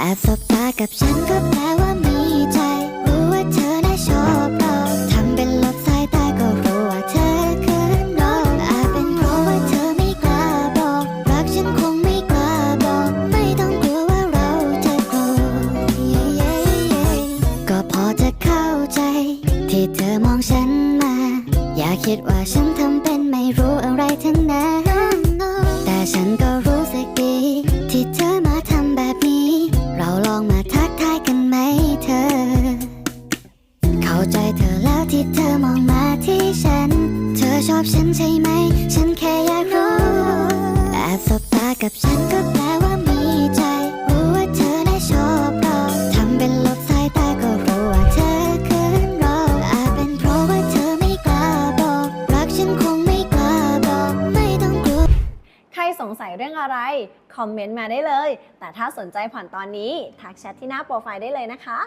แอบสบตากับฉันก็แปลว่ามีใจ รู้ว่าเธอน่าชอบเราทำเป็นหลบสายตาก็รู้ว่าเธอเขินเราอาจเป็นเพราะว่าเธอไม่กล้าบอก รักฉันคงไม่กล้าบอก ไม่ต้องกลัวว่าเราจะโกรธเย้เย้เย้ก็พอจะเข้าใจ ที่เธอมองฉันมา อย่าคิดว่าฉันทำ เธอแล้วที่เธอมองมาที่ฉัน เธอชอบฉันใช่ไหม ฉันแค่อยากรู้แอบสบตากับฉันก็แปลว่ามีใจ รู้ว่าเธอน่าชอบเราทำเป็นหลบสายตาก็รู้ว่าเธอเขินเราอาจเป็นเพราะว่าเธอไม่กล้าบอก รักฉันคงไม่กล้าบอก ไม่ต้องกลัว ใครสงสัยเรื่องอะไร คอมเมนต์มาได้เลย แต่ถ้าสนใจผ่อนตอนนี้ ทักแชทที่หน้าโปรไฟล์ได้เลยนะคะ